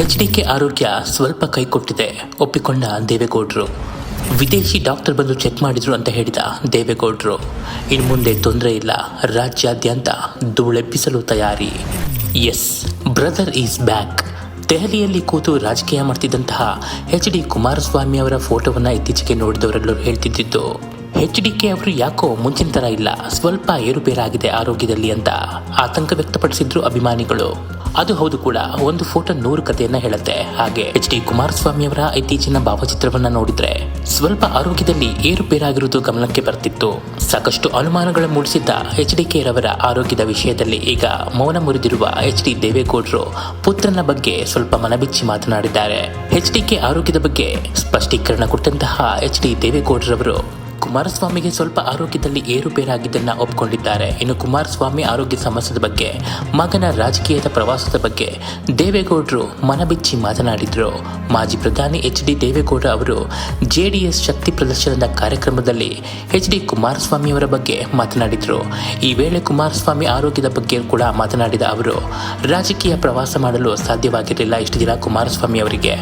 HDK ಆರೋಗ್ಯ ಸ್ವಲ್ಪ ಕೈಕೊಟ್ಟಿದೆ, ಒಪ್ಪಿಕೊಂಡ ದೇವೇಗೌಡರು. ವಿದೇಶಿ ಡಾಕ್ಟರ್ ಬಂದು ಚೆಕ್ ಮಾಡಿದ್ರು ಅಂತ ಹೇಳಿದ ದೇವೇಗೌಡರು. ಇನ್ನು ಮುಂದೆ ತೊಂದರೆ ಇಲ್ಲ, ರಾಜ್ಯಾದ್ಯಂತ ಧೂಳೆಬ್ಬಿಸಲು ತಯಾರಿ. Yes, brother is back. ದೆಹಲಿಯಲ್ಲಿ ಕೂತು ರಾಜಕೀಯ ಮಾಡ್ತಿದ್ದಂತಹ ಎಚ್ ಡಿ ಕುಮಾರಸ್ವಾಮಿ ಅವರ ಫೋಟೋವನ್ನು ಇತ್ತೀಚೆಗೆ ನೋಡಿದವರೆಲ್ಲರೂ ಹೇಳ್ತಿದ್ದಿದ್ದು ಎಚ್ ಡಿ ಕೆ ಅವರು ಯಾಕೋ ಮುಂಚಿನ ಥರ ಇಲ್ಲ. ಸ್ವಲ್ಪ ಏರುಪೇರಾಗಿದೆ ಆರೋಗ್ಯದಲ್ಲಿ ಅಂತ ಆತಂಕ ವ್ಯಕ್ತಪಡಿಸಿದ್ರು ಅಭಿಮಾನಿಗಳು. ಅದು ಹೌದು ಕೂಡ. ಒಂದು ಫೋಟೋ ನೂರು ಕಥೆಯನ್ನ ಹೇಳುತ್ತೆ. ಹಾಗೆ ಎಚ್ ಡಿ ಕುಮಾರಸ್ವಾಮಿ ಅವರ ಇತ್ತೀಚಿನ ಭಾವಚಿತ್ರವನ್ನ ನೋಡಿದ್ರೆ ಸ್ವಲ್ಪ ಆರೋಗ್ಯದಲ್ಲಿ ಏರುಪೇರಾಗಿರುವುದು ಗಮನಕ್ಕೆ ಬರ್ತಿತ್ತು. ಸಾಕಷ್ಟು ಅನುಮಾನಗಳು ಮೂಡಿಸಿದ್ದ ಎಚ್ ಡಿ ಕೆ ರವರ ಆರೋಗ್ಯದ ವಿಷಯದಲ್ಲಿ ಈಗ ಮೌನ ಮುರಿದಿರುವ ಎಚ್ ಡಿ ದೇವೇಗೌಡರು ಪುತ್ರನ ಬಗ್ಗೆ ಸ್ವಲ್ಪ ಮನಬಿಚ್ಚಿ ಮಾತನಾಡಿದ್ದಾರೆ. ಎಚ್ ಡಿ ಕೆ ಆರೋಗ್ಯದ ಬಗ್ಗೆ ಸ್ಪಷ್ಟೀಕರಣ ಕೊಟ್ಟಂತಹ ಎಚ್ ಡಿ ದೇವೇಗೌಡರವರು ಕುಮಾರಸ್ವಾಮಿಗೆ ಸ್ವಲ್ಪ ಆರೋಗ್ಯದಲ್ಲಿ ಏರುಪೇರಾಗಿದ್ದನ್ನ ಒಪ್ಪಿಕೊಂಡಿದ್ದಾರೆ ಇನ್ನು ಕುಮಾರಸ್ವಾಮಿ ಆರೋಗ್ಯ ಸಮಸ್ಯೆದ ಬಗ್ಗೆ, ಮಗನ ರಾಜಕೀಯದ ಪ್ರವಾಸದ ಬಗ್ಗೆ ದೇವೇಗೌಡರು ಮನಬಿಚ್ಚಿ ಮಾತನಾಡಿದರು. ಮಾಜಿ ಪ್ರಧಾನಿ ಎಚ್ ಡಿ ದೇವೇಗೌಡ ಅವರು ಜೆಡಿಎಸ್ ಶಕ್ತಿ ಪ್ರದರ್ಶನದ ಕಾರ್ಯಕ್ರಮದಲ್ಲಿ ಎಚ್ ಡಿ ಕುಮಾರಸ್ವಾಮಿಯವರ ಬಗ್ಗೆ ಮಾತನಾಡಿದರು. ಈ ವೇಳೆ ಕುಮಾರಸ್ವಾಮಿ ಆರೋಗ್ಯದ ಬಗ್ಗೆ ಕೂಡ ಮಾತನಾಡಿದ ಅವರು, ರಾಜಕೀಯ ಪ್ರವಾಸ ಮಾಡಲು ಸಾಧ್ಯವಾಗಿರಲಿಲ್ಲ ಇಷ್ಟು ದಿನ ಕುಮಾರಸ್ವಾಮಿ ಅವರಿಗೆ.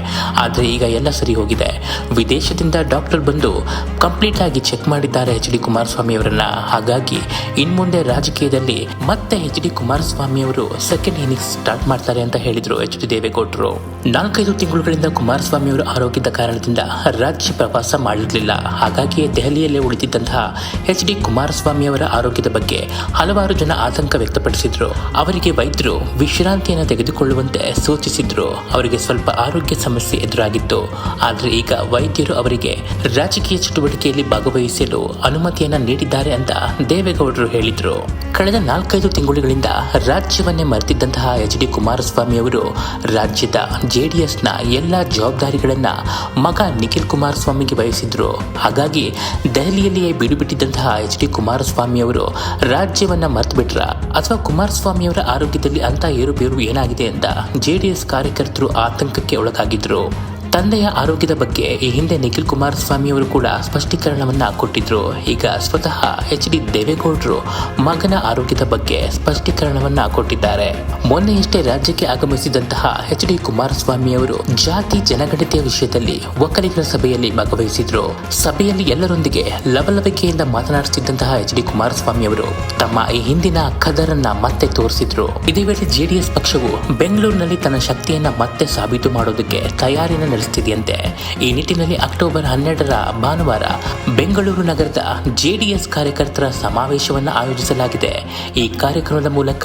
ಆದರೆ ಈಗ ಎಲ್ಲ ಸರಿ ಹೋಗಿದೆ. ವಿದೇಶದಿಂದ ಡಾಕ್ಟರ್ ಬಂದು ಕಂಪ್ಲೀಟ್ ಆಗಿ ಚೆಕ್ ಮಾಡಿದ್ದಾರೆ ಎಚ್ ಡಿ ಕುಮಾರಸ್ವಾಮಿ ಅವರನ್ನ. ಹಾಗಾಗಿ ಇನ್ಮುಂದೆ ರಾಜಕೀಯದಲ್ಲಿ ಮತ್ತೆ ಎಚ್ ಡಿ ಕುಮಾರಸ್ವಾಮಿ ಅವರು ಸೆಕೆಂಡ್ ಇನ್ನಿಂಗ್ಸ್ ಸ್ಟಾರ್ಟ್ ಮಾಡ್ತಾರೆ ಅಂತ ಹೇಳಿದ್ರು ಎಚ್ ಡಿ ದೇವೇಗೌಡರು. ನಾಲ್ಕೈದು ತಿಂಗಳುಗಳಿಂದ ಕುಮಾರಸ್ವಾಮಿ ಅವರ ಆರೋಗ್ಯದ ಕಾರಣದಿಂದ ರಾಜ್ಯ ಪ್ರವಾಸ ಮಾಡಿರಲಿಲ್ಲ. ಹಾಗಾಗಿಯೇ ದೆಹಲಿಯಲ್ಲೇ ಉಳಿದಿದ್ದಂತಹ ಎಚ್ ಡಿ ಕುಮಾರಸ್ವಾಮಿ ಅವರ ಆರೋಗ್ಯದ ಬಗ್ಗೆ ಹಲವಾರು ಜನ ಆತಂಕ ವ್ಯಕ್ತಪಡಿಸಿದ್ರು. ಅವರಿಗೆ ವೈದ್ಯರು ವಿಶ್ರಾಂತಿಯನ್ನು ತೆಗೆದುಕೊಳ್ಳುವಂತೆ ಸೂಚಿಸಿದ್ರು. ಅವರಿಗೆ ಸ್ವಲ್ಪ ಆರೋಗ್ಯ ಸಮಸ್ಯೆ ಎದುರಾಗಿತ್ತು. ಆದರೆ ಈಗ ವೈದ್ಯರು ಅವರಿಗೆ ರಾಜಕೀಯ ಚಟುವಟಿಕೆಯಲ್ಲಿ ಭಾಗವಹಿಸಲು ಅನುಮತಿಯನ್ನ ನೀಡಿದ್ದಾರೆ ಅಂತ ದೇವೇಗೌಡರು ಹೇಳಿದ್ರು. ಕಳೆದ ನಾಲ್ಕೈದು ತಿಂಗಳುಗಳಿಂದ ರಾಜ್ಯವನ್ನೇ ಮರೆತಿದ್ದಂತಹ ಎಚ್ ಡಿ ಕುಮಾರಸ್ವಾಮಿ ಅವರು ರಾಜ್ಯದ ಜೆಡಿಎಸ್ನ ಎಲ್ಲ ಜವಾಬ್ದಾರಿಗಳನ್ನ ಮಗ ನಿಖಿಲ್ ಕುಮಾರಸ್ವಾಮಿಗೆ ವಹಿಸಿದ್ರು. ಹಾಗಾಗಿ ದೆಹಲಿಯಲ್ಲಿಯೇ ಬಿಡುಬಿಟ್ಟಿದ್ದಂತಹ ಎಚ್ ಡಿ ಕುಮಾರಸ್ವಾಮಿ ಅವರು ರಾಜ್ಯವನ್ನ ಮರ್ತು ಬಿಟ್ರ ಅಥವಾ ಕುಮಾರಸ್ವಾಮಿ ಅವರ ಆರೋಗ್ಯದಲ್ಲಿ ಅಂತ ಏರುಪೇರು ಏನಾಗಿದೆ ಅಂತ ಜೆಡಿಎಸ್ ಕಾರ್ಯಕರ್ತರು ಆತಂಕಕ್ಕೆ ಒಳಗಾಗಿದ್ರು. ತಂದೆಯ ಆರೋಗ್ಯದ ಬಗ್ಗೆ ಈ ಹಿಂದೆ ನಿಖಿಲ್ ಕುಮಾರಸ್ವಾಮಿ ಅವರು ಕೂಡ ಸ್ಪಷ್ಟೀಕರಣವನ್ನ ಕೊಟ್ಟಿದ್ರು. ಈಗ ಸ್ವತಃ ಎಚ್ ಡಿ ದೇವೇಗೌಡರು ಮಗನ ಆರೋಗ್ಯದ ಬಗ್ಗೆ ಸ್ಪಷ್ಟೀಕರಣವನ್ನ ಕೊಟ್ಟಿದ್ದಾರೆ. ಮೊನ್ನೆಯಷ್ಟೇ ರಾಜ್ಯಕ್ಕೆ ಆಗಮಿಸಿದಂತಹ ಎಚ್ ಡಿ ಕುಮಾರಸ್ವಾಮಿ ಅವರು ಜಾತಿ ಜನಗಣತಿಯ ವಿಷಯದಲ್ಲಿ ಒಕ್ಕಲಿಗರ ಸಭೆಯಲ್ಲಿ ಭಾಗವಹಿಸಿದ್ರು. ಸಭೆಯಲ್ಲಿ ಎಲ್ಲರೊಂದಿಗೆ ಲವಲವಿಕೆಯಿಂದ ಮಾತನಾಡುತ್ತಿದ್ದಂತಹ ಎಚ್ ಡಿ ಕುಮಾರಸ್ವಾಮಿ ಅವರು ತಮ್ಮ ಈ ಹಿಂದಿನ ಕದರನ್ನ ಮತ್ತೆ ತೋರಿಸಿದ್ರು. ಇದೇ ವೇಳೆ ಜೆಡಿಎಸ್ ಪಕ್ಷವು ಬೆಂಗಳೂರಿನಲ್ಲಿ ತನ್ನ ಶಕ್ತಿಯನ್ನ ಮತ್ತೆ ಸಾಬೀತು ಮಾಡೋದಕ್ಕೆ ತಯಾರಿನ ನಡೆಸುತ್ತಿದೆಯಂತೆ ಈ ನಿಟ್ಟಿನಲ್ಲಿ ಅಕ್ಟೋಬರ್ ಹನ್ನೆರಡರ ಭಾನುವಾರ ಬೆಂಗಳೂರು ನಗರದ ಜೆಡಿಎಸ್ ಕಾರ್ಯಕರ್ತರ ಸಮಾವೇಶವನ್ನು ಆಯೋಜಿಸಲಾಗಿದೆ. ಈ ಕಾರ್ಯಕ್ರಮದ ಮೂಲಕ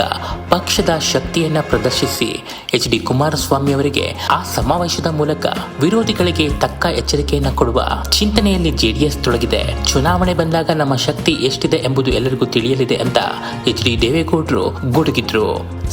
ಪಕ್ಷದ ಶಕ್ತಿಯನ್ನ ಪ್ರದರ್ಶಿಸಿ ಎಚ್ ಡಿ ಕುಮಾರಸ್ವಾಮಿ ಅವರಿಗೆ ಆ ಸಮಾವೇಶದ ಮೂಲಕ ವಿರೋಧಿಗಳಿಗೆ ತಕ್ಕ ಎಚ್ಚರಿಕೆಯನ್ನ ಕೊಡುವ ಚಿಂತನೆಯಲ್ಲಿ ಜೆಡಿಎಸ್ ತೊಡಗಿದೆ. ಚುನಾವಣೆ ಬಂದಾಗ ನಮ್ಮ ಶಕ್ತಿ ಎಷ್ಟಿದೆ ಎಂಬುದು ಎಲ್ಲರಿಗೂ ತಿಳಿಯಲಿದೆ ಅಂತ ಎಚ್ ಡಿ ದೇವೇಗೌಡರು ಗುಡುಗಿದ್ರು.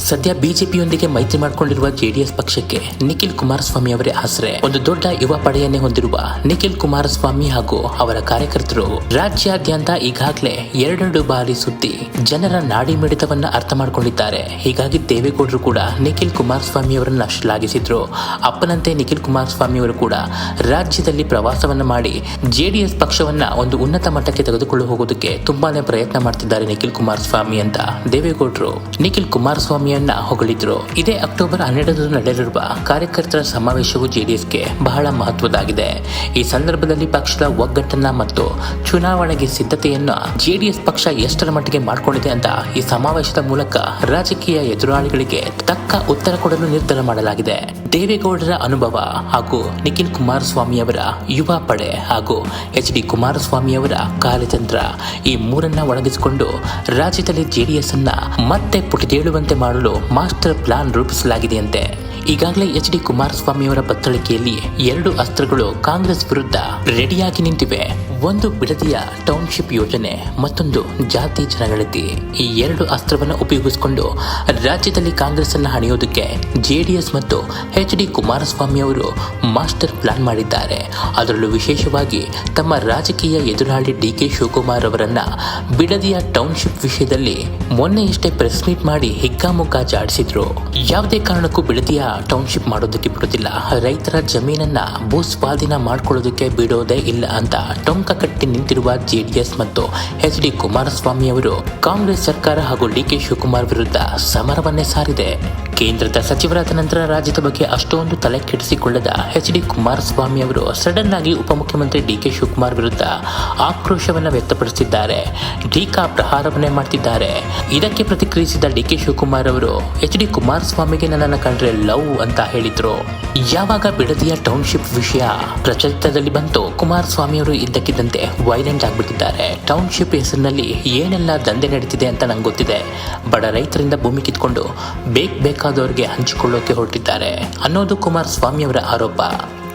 ಸದ್ಯ ಬಿಜೆಪಿಯೊಂದಿಗೆ ಮೈತ್ರಿ ಮಾಡಿಕೊಂಡಿರುವ ಜೆಡಿಎಸ್ ಪಕ್ಷಕ್ಕೆ ನಿಖಿಲ್ ಕುಮಾರಸ್ವಾಮಿ ಅವರೇ ಆಸರೆ. ದೊಡ್ಡ ಯುವ ಪಡೆಯನ್ನೇ ಹೊಂದಿರುವ ನಿಖಿಲ್ ಕುಮಾರಸ್ವಾಮಿ ಹಾಗೂ ಅವರ ಕಾರ್ಯಕರ್ತರು ರಾಜ್ಯಾದ್ಯಂತ ಈಗಾಗಲೇ ಎರಡೆರಡು ಬಾರಿ ಸುದ್ದಿ ಜನರ ನಾಡಿ ಮಿಡಿತವನ್ನ ಅರ್ಥ ಮಾಡಿಕೊಂಡಿದ್ದಾರೆ. ಹೀಗಾಗಿ ದೇವೇಗೌಡರು ಕೂಡ ನಿಖಿಲ್ ಕುಮಾರಸ್ವಾಮಿ ಅವರನ್ನ ಶ್ಲಾಘಿಸಿದ್ರು. ಅಪ್ಪನಂತೆ ನಿಖಿಲ್ ಕುಮಾರಸ್ವಾಮಿ ಅವರು ಕೂಡ ರಾಜ್ಯದಲ್ಲಿ ಪ್ರವಾಸವನ್ನ ಮಾಡಿ ಜೆಡಿಎಸ್ ಪಕ್ಷವನ್ನ ಒಂದು ಉನ್ನತ ಮಟ್ಟಕ್ಕೆ ತೆಗೆದುಕೊಳ್ಳು ಹೋಗೋದಕ್ಕೆ ತುಂಬಾನೇ ಪ್ರಯತ್ನ ಮಾಡ್ತಿದ್ದಾರೆ ನಿಖಿಲ್ ಕುಮಾರಸ್ವಾಮಿ ಅಂತ ದೇವೇಗೌಡರು ನಿಖಿಲ್ ಕುಮಾರಸ್ವಾಮಿಯನ್ನ ಹೊಗಳಿದ್ರು. ಇದೇ ಅಕ್ಟೋಬರ್ ಹನ್ನೆರಡರಂದು ನಡೆಯಲಿರುವ ಕಾರ್ಯಕರ್ತರ ಸಮಾವೇಶವು ಜೆಡಿಎಸ್ಗೆ ಬಹಳ ಮಹತ್ವದಾಗಿದೆ ಈ ಸಂದರ್ಭದಲ್ಲಿ ಪಕ್ಷದ ಒಗ್ಗಟ್ಟನ್ನ ಮತ್ತು ಚುನಾವಣೆಗೆ ಸಿದ್ಧತೆಯನ್ನ ಜೆಡಿಎಸ್ ಪಕ್ಷ ಎಷ್ಟರ ಮಟ್ಟಿಗೆ ಮಾಡಿಕೊಂಡಿದೆ ಅಂತ ಈ ಸಮಾವೇಶದ ಮೂಲಕ ರಾಜಕೀಯ ಎದುರಾಳಿಗಳಿಗೆ ತಕ್ಕ ಉತ್ತರ ಕೊಡಲು ನಿರ್ಧಾರ ಮಾಡಲಾಗಿದೆ. ದೇವೇಗೌಡರ ಅನುಭವ ಹಾಗೂ ನಿಖಿಲ್ ಕುಮಾರಸ್ವಾಮಿಯವರ ಯುವ ಪಡೆ ಹಾಗೂ ಎಚ್ ಡಿ ಕುಮಾರಸ್ವಾಮಿಯವರ ಕಾರ್ಯತಂತ್ರ ಈ ಮೂರನ್ನ ಒಣಗಿಸಿಕೊಂಡು ರಾಜ್ಯದಲ್ಲಿ ಜೆಡಿಎಸ್ ಅನ್ನ ಮತ್ತೆ ಪುಟಿದೇಳುವಂತೆ ಮಾಡಲು ಮಾಸ್ಟರ್ ಪ್ಲಾನ್ ರೂಪಿಸಲಾಗಿದೆಯಂತೆ. ಈಗಾಗಲೇ ಎಚ್ ಡಿ ಕುಮಾರಸ್ವಾಮಿಯವರ ಬತ್ತಳಿಕೆಯಲ್ಲಿ ಎರಡು ಅಸ್ತ್ರಗಳು ಕಾಂಗ್ರೆಸ್ ವಿರುದ್ಧ ರೆಡಿಯಾಗಿ ನಿಂತಿವೆ. ಒಂದು ಬಿಡದಿಯ ಟೌನ್ಶಿಪ್ ಯೋಜನೆ ಮತ್ತೊಂದು ಜಾತಿ ಜನಗಣತಿ. ಈ ಎರಡು ಅಸ್ತ್ರವನ್ನು ಉಪಯೋಗಿಸಿಕೊಂಡು ರಾಜ್ಯದಲ್ಲಿ ಕಾಂಗ್ರೆಸ್ ಅನ್ನು ಹಣಿಯೋದಕ್ಕೆ ಜೆಡಿಎಸ್ ಮತ್ತು ಎಚ್ ಡಿ ಕುಮಾರಸ್ವಾಮಿ ಅವರು ಮಾಸ್ಟರ್ ಪ್ಲಾನ್ ಮಾಡಿದ್ದಾರೆ. ಅದರಲ್ಲೂ ವಿಶೇಷವಾಗಿ ತಮ್ಮ ರಾಜಕೀಯ ಎದುರಾಳಿ ಡಿ ಕೆ ಶಿವಕುಮಾರ್ ಅವರನ್ನ ಬಿಡದಿಯ ಟೌನ್ಶಿಪ್ ವಿಷಯದಲ್ಲಿ ಮೊನ್ನೆಯಷ್ಟೇ ಪ್ರೆಸ್ ಮೀಟ್ ಮಾಡಿ ಹಿಗ್ಗಾಮುಗ್ಗಾ ಜಾಡಿಸಿದ್ರು ಯಾವುದೇ ಕಾರಣಕ್ಕೂ ಬಿಡದಿಯ ಟೌನ್ಶಿಪ್ ಮಾಡೋದಕ್ಕೆ ಬಿಡೋದಿಲ್ಲ ರೈತರ ಜಮೀನನ್ನ ಭೂ ಸ್ವಾಧೀನ ಮಾಡಿಕೊಳ್ಳೋದಕ್ಕೆ ಬಿಡೋದೇ ಇಲ್ಲ ಅಂತ ಟೊಂಕ ಕಟ್ಟಿ ನಿಂತಿರುವ ಜೆಡಿಎಸ್ ಮತ್ತು ಎಚ್ ಡಿ ಕುಮಾರಸ್ವಾಮಿ ಅವರು ಕಾಂಗ್ರೆಸ್ ಸರ್ಕಾರ ಹಾಗೂ ಡಿ ಕೆ ಶಿವಕುಮಾರ್ ವಿರುದ್ಧ ಸಮರವನ್ನೇ ಸಾರಿದೆ. ಕೇಂದ್ರದ ಸಚಿವರಾದ ನಂತರ ರಾಜ್ಯದ ಬಗ್ಗೆ ಅಷ್ಟೊಂದು ತಲೆ ಕೆಡಿಸಿಕೊಳ್ಳದ ಎಚ್ ಡಿ ಕುಮಾರಸ್ವಾಮಿ ಅವರು ಸಡನ್ ಆಗಿ ಉಪಮುಖ್ಯಮಂತ್ರಿ ಡಿ ಕೆ ಶಿವಕುಮಾರ್ ವಿರುದ್ಧ ಆಕ್ರೋಶವನ್ನು ವ್ಯಕ್ತಪಡಿಸಿದ್ದಾರೆ. ಟೀಕಾ ಪ್ರಹಾರವನ್ನೇ ಮಾಡ್ತಿದ್ದಾರೆ. ಇದಕ್ಕೆ ಪ್ರತಿಕ್ರಿಯಿಸಿದ ಡಿ ಕೆ ಶಿವಕುಮಾರ್ ಅವರು, ಎಚ್ ಡಿ ಕುಮಾರಸ್ವಾಮಿಗೆ ನನ್ನನ್ನು ಕಂಡ್ರೆ ಲವ್ ಅಂತ ಹೇಳಿದ್ರು. ಯಾವಾಗ ಬಿಡದಿಯ ಟೌನ್ಶಿಪ್ ವಿಷಯ ಪ್ರಚಲಿತದಲ್ಲಿ ಬಂತು, ಕುಮಾರಸ್ವಾಮಿ ಅವರು ಇದ್ದಕ್ಕಿದ್ದಂತೆ ವೈಲೆಂಟ್ ಆಗಿಬಿಟ್ಟಿದ್ದಾರೆ. ಟೌನ್ಶಿಪ್ ಹೆಸರಿನಲ್ಲಿ ಏನೆಲ್ಲ ದಂಧೆ ನಡೀತಿದೆ ಅಂತ ನಂಗೆ ಗೊತ್ತಿದೆ. ಬಡ ರೈತರಿಂದ ಭೂಮಿ ಕಿತ್ಕೊಂಡು ಬೇಕ್ ಬೇಕಾದವರಿಗೆ ಹಂಚಿಕೊಳ್ಳೋಕೆ ಹೊರಟಿದ್ದಾರೆ ಅನ್ನೋದು ಕುಮಾರಸ್ವಾಮಿ ಅವರ ಆರೋಪ.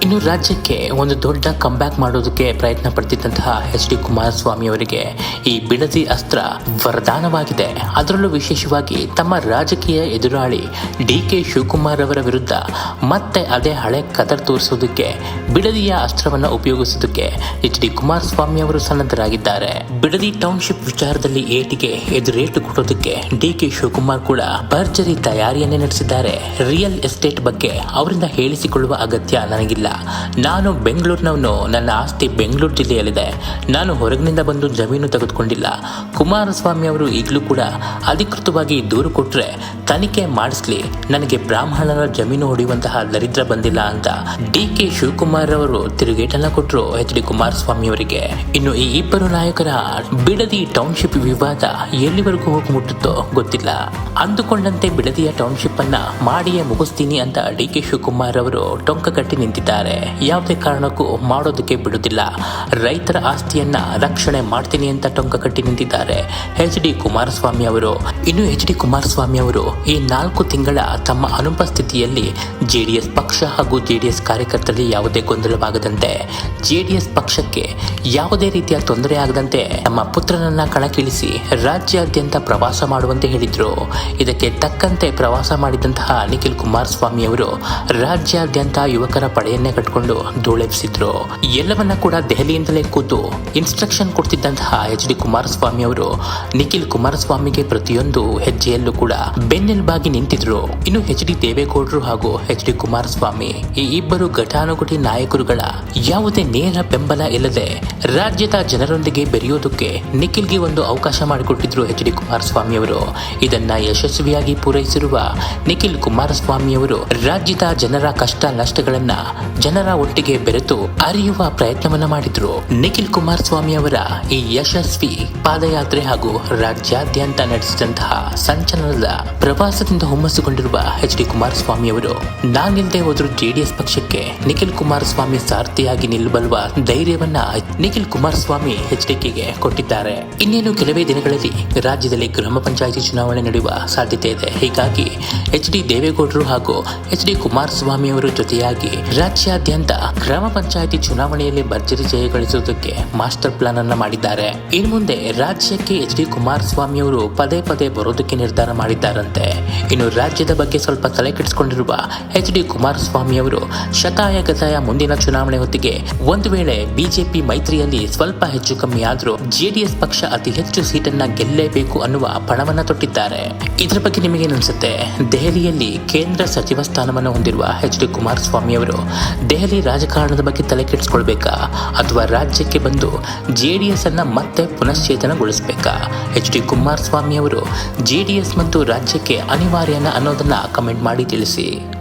ಇನ್ನು ರಾಜ್ಯಕ್ಕೆ ಒಂದು ದೊಡ್ಡ ಕಂಬ್ಯಾಕ್ ಮಾಡೋದಕ್ಕೆ ಪ್ರಯತ್ನ ಪಡ್ತಿದ್ದಂತಹ ಎಚ್ ಡಿ ಕುಮಾರಸ್ವಾಮಿ ಅವರಿಗೆ ಈ ಬಿಡದಿ ಅಸ್ತ್ರ ವರದಾನವಾಗಿದೆ. ಅದರಲ್ಲೂ ವಿಶೇಷವಾಗಿ ತಮ್ಮ ರಾಜಕೀಯ ಎದುರಾಳಿ ಡಿ ಕೆ ಶಿವಕುಮಾರ್ ಅವರ ವಿರುದ್ಧ ಮತ್ತೆ ಅದೇ ಹಳೆ ಕದರ್ ತೋರಿಸೋದಕ್ಕೆ, ಬಿಡದಿಯ ಅಸ್ತ್ರವನ್ನು ಉಪಯೋಗಿಸೋದಕ್ಕೆ ಎಚ್ ಡಿ ಕುಮಾರಸ್ವಾಮಿ ಅವರು ಸನ್ನದ್ಧರಾಗಿದ್ದಾರೆ. ಬಿಡದಿ ಟೌನ್ಶಿಪ್ ವಿಚಾರದಲ್ಲಿ ಏಟಿಗೆ ಎದುರೇಟು ಕೊಡೋದಕ್ಕೆ ಡಿ ಕೆ ಶಿವಕುಮಾರ್ ಕೂಡ ಭರ್ಜರಿ ತಯಾರಿಯನ್ನೇ ನಡೆಸಿದ್ದಾರೆ. ರಿಯಲ್ ಎಸ್ಟೇಟ್ ಬಗ್ಗೆ ಅವರಿಂದ ಹೇಳಿಸಿಕೊಳ್ಳುವ ಅಗತ್ಯ ನನಗಿಲ್ಲ. ನಾನು ಬೆಂಗಳೂರಿನವನು, ನನ್ನ ಆಸ್ತಿ ಬೆಂಗಳೂರು ಜಿಲ್ಲೆಯಲ್ಲಿದೆ. ನಾನು ಹೊರಗಿನಿಂದ ಬಂದು ಜಮೀನು ತೆಗೆದುಕೊಂಡಿಲ್ಲ. ಕುಮಾರಸ್ವಾಮಿ ಅವರು ಈಗಲೂ ಕೂಡ ಅಧಿಕೃತವಾಗಿ ದೂರು ಕೊಟ್ಟರೆ ತನಿಖೆ ಮಾಡಿಸ್ಲಿ. ನನಗೆ ಬ್ರಾಹ್ಮಣರ ಜಮೀನು ಹೊಡೆಯುವಂತಹ ದರಿದ್ರ ಬಂದಿಲ್ಲ ಅಂತ ಡಿ ಕೆ ಶಿವಕುಮಾರ್ ಅವರು ತಿರುಗೇಟನ್ನ ಕೊಟ್ಟರು ಎಚ್ ಡಿ ಕುಮಾರಸ್ವಾಮಿ ಅವರಿಗೆ. ಇನ್ನು ಈ ಇಬ್ಬರು ನಾಯಕರ ಬಿಡದಿ ಟೌನ್ಶಿಪ್ ವಿವಾದ ಎಲ್ಲಿವರೆಗೂ ಹೋಗಿ ಮುಟ್ಟುತ್ತೋ ಗೊತ್ತಿಲ್ಲ. ಅಂದುಕೊಂಡಂತೆ ಬಿಡದಿಯ ಟೌನ್ಶಿಪ್ ಅನ್ನ ಮಾಡಿಯೇ ಮುಗಿಸ್ತೀನಿ ಅಂತ ಡಿ ಕೆ ಶಿವಕುಮಾರ್ ಅವರು ಟೊಂಕ ಕಟ್ಟಿ ನಿಂತಿದ್ದಾರೆ. ಯಾವುದೇ ಕಾರಣಕ್ಕೂ ಮಾಡೋದಕ್ಕೆ ಬಿಡುತ್ತಿಲ್ಲ ರೈತರ ಆಸ್ತಿಯನ್ನ ರಕ್ಷಣೆ ಮಾಡ್ತೀನಿ ಅಂತ ಟೊಂಕ ಕಟ್ಟಿ ನಿಂತಿದ್ದಾರೆ. ಎಚ್ ಡಿ ಕುಮಾರಸ್ವಾಮಿ ಅವರು. ಇನ್ನು ಎಚ್ ಡಿ ಕುಮಾರಸ್ವಾಮಿ ಅವರು ಈ ನಾಲ್ಕು ತಿಂಗಳ ತಮ್ಮ ಅನುಪಸ್ಥಿತಿಯಲ್ಲಿ ಜೆಡಿಎಸ್ ಪಕ್ಷ ಹಾಗೂ ಜೆಡಿಎಸ್ ಕಾರ್ಯಕರ್ತರಲ್ಲಿ ಯಾವುದೇ ಗೊಂದಲವಾಗದಂತೆ ಜೆಡಿಎಸ್ ಪಕ್ಷಕ್ಕೆ ಯಾವುದೇ ರೀತಿಯ ತೊಂದರೆ ಆಗದಂತೆ ನಮ್ಮ ಪುತ್ರನನ್ನ ಕಣಕ್ಕಿಳಿಸಿ ರಾಜ್ಯಾದ್ಯಂತ ಪ್ರವಾಸ ಮಾಡುವಂತೆ ಹೇಳಿದ್ರು. ಇದಕ್ಕೆ ತಕ್ಕಂತೆ ಪ್ರವಾಸ ಮಾಡಿದಂತಹ ನಿಖಿಲ್ ಕುಮಾರಸ್ವಾಮಿ ಅವರು ರಾಜ್ಯಾದ್ಯಂತ ಯುವಕರ ಪಡೆಯನ್ನೇ ಕಟ್ಟಿಕೊಂಡು ಧೂಳೆಬ್ಸಿದ್ರು ಎಲ್ಲವನ್ನ ಕೂಡ ದೆಹಲಿಯಿಂದಲೇ ಕೂತು ಇನ್ಸ್ಟ್ರಕ್ಷನ್ ಕೊಡ್ತಿದ್ದಂತಹ ಎಚ್ ಡಿ ಕುಮಾರಸ್ವಾಮಿ ಅವರು ನಿಖಿಲ್ ಕುಮಾರಸ್ವಾಮಿಗೆ ಪ್ರತಿಯೊಂದು ಹೆಜ್ಜೆಯಲ್ಲೂ ಕೂಡ ಬೆನ್ನೆಲುಬಾಗಿ ನಿಂತಿದ್ರು. ಇನ್ನು ಎಚ್ ಡಿ ದೇವೇಗೌಡರು ಹಾಗೂ ಎಚ್ ಡಿ ಕುಮಾರಸ್ವಾಮಿ ಈ ಇಬ್ಬರು ಘಟಾನುಘಟಿ ನಾಯಕರುಗಳ ಯಾವುದೇ ನೇರ ಬೆಂಬಲ ಇಲ್ಲದೆ ರಾಜ್ಯದ ಜನರೊಂದಿಗೆ ಬೆರೆಯೋದಕ್ಕೆ ನಿಖಿಲ್ಗೆ ಒಂದು ಅವಕಾಶ ಮಾಡಿಕೊಟ್ಟಿದ್ರು ಎಚ್ ಡಿ ಕುಮಾರಸ್ವಾಮಿ ಅವರು. ಇದನ್ನ ಯಶಸ್ವಿಯಾಗಿ ಪೂರೈಸಿರುವ ನಿಖಿಲ್ ಕುಮಾರಸ್ವಾಮಿ ಅವರು ರಾಜ್ಯದ ಜನರ ಕಷ್ಟ ನಷ್ಟಗಳನ್ನ ಜನರ ಒಟ್ಟಿಗೆ ಬೆರೆತು ಅರಿಯುವ ಪ್ರಯತ್ನವನ್ನ ಮಾಡಿದ್ರು. ನಿಖಿಲ್ ಕುಮಾರಸ್ವಾಮಿ ಅವರ ಈ ಯಶಸ್ವಿ ಪಾದಯಾತ್ರೆ ಹಾಗೂ ರಾಜ್ಯಾದ್ಯಂತ ನಡೆಸಿದಂತಹ ಸಂಚಲನದ ಪ್ರವಾಸದಿಂದ ಹುಮ್ಮಸ್ಸುಗೊಂಡಿರುವ ಎಚ್ ಡಿ ಕುಮಾರಸ್ವಾಮಿ ಅವರು ನಾನಿಲ್ಲದೆ ಹೋದ್ರು ಜೆಡಿಎಸ್ ಪಕ್ಷಕ್ಕೆ ನಿಖಿಲ್ ಕುಮಾರಸ್ವಾಮಿ ಸಾರ್ಥಿಯಾಗಿ ನಿಲ್ಲಬಲ್ವ ಧೈರ್ಯವನ್ನ ನಿಖಿಲ್ ಕುಮಾರಸ್ವಾಮಿ ಎಚ್ಡಿಕೆಗೆ ಕೊಟ್ಟಿದ್ದಾರೆ. ಇನ್ನೇನು ಕೆಲವೇ ದಿನಗಳಲ್ಲಿ ರಾಜ್ಯದಲ್ಲಿ ಗ್ರಾಮ ಪಂಚಾಯಿತಿ ಚುನಾವಣೆ ನಡೆಯುವ ಸಾಧ್ಯತೆ ಇದೆ. ಹೀಗಾಗಿ ಎಚ್ ಡಿ ದೇವೇಗೌಡರು ಹಾಗೂ ಎಚ್ ಡಿ ಕುಮಾರಸ್ವಾಮಿ ಅವರು ಜೊತೆಯಾಗಿ ರಾಜ್ಯಾದ್ಯಂತ ಗ್ರಾಮ ಪಂಚಾಯಿತಿ ಚುನಾವಣೆಯಲ್ಲಿ ಭರ್ಜರಿ ಜಯ ಮಾಸ್ಟರ್ ಪ್ಲಾನ್ ಅನ್ನ ಮಾಡಿದ್ದಾರೆ. ಇನ್ನು ಮುಂದೆ ರಾಜ್ಯಕ್ಕೆ ಎಚ್ ಡಿ ಕುಮಾರಸ್ವಾಮಿ ಅವರು ಪದೇ ಪದೇ ಬರೋದಕ್ಕೆ ನಿರ್ಧಾರ ಮಾಡಿದ್ದಾರಂತೆ. ಇನ್ನು ರಾಜ್ಯದ ಬಗ್ಗೆ ಸ್ವಲ್ಪ ತಲೆ ಕೆಡಿಸಿಕೊಂಡಿರುವ ಎಚ್ ಡಿ ಕುಮಾರಸ್ವಾಮಿ ಅವರು ಶತಾಯ ಗತಾಯ ಮುಂದಿನ ಚುನಾವಣೆ ಹೊತ್ತಿಗೆ ಒಂದು ವೇಳೆ ಬಿಜೆಪಿ ಮೈತ್ರಿಯಲ್ಲಿ ಸ್ವಲ್ಪ ಹೆಚ್ಚು ಕಮ್ಮಿ ಆದರೂ ಜೆಡಿಎಸ್ ಪಕ್ಷ ಅತಿ ಹೆಚ್ಚು ಸೀಟನ್ನ ಗೆಲ್ಲಲೇಬೇಕು ಅನ್ನುವ ಪಣವನ್ನ ತೊಟ್ಟಿದ್ದಾರೆ. ಇದರ ಬಗ್ಗೆ ನಿಮಗೆ ಅನ್ಸುತ್ತೆ? ದೆಹಲಿಯಲ್ಲಿ ಕೇಂದ್ರ ಸಚಿವ ಸ್ಥಾನವನ್ನು ಹೊಂದಿರುವ ಎಚ್ ಡಿ ಕುಮಾರಸ್ವಾಮಿ ಅವರು ದೆಹಲಿ ರಾಜಕಾರಣದ ಬಗ್ಗೆ ತಲೆ ಕೆಡಿಸ್ಕೊಳ್ಬೇಕಾ? ಅಥವಾ ರಾಜ್ಯಕ್ಕೆ ಬಂದು ಜೆ ಡಿ ಎಸ್ ಅನ್ನ ಮತ್ತೆ ಪುನಶ್ಚೇತನಗೊಳಿಸಬೇಕಾ? ಎಚ್ ಡಿ ಕುಮಾರಸ್ವಾಮಿ ಅವರು ಜೆಡಿಎಸ್ ಮತ್ತು ರಾಜ್ಯಕ್ಕೆ ಅನಿವಾರ್ಯನ ಅನ್ನೋದನ್ನ ಕಮೆಂಟ್ ಮಾಡಿ ತಿಳಿಸಿ.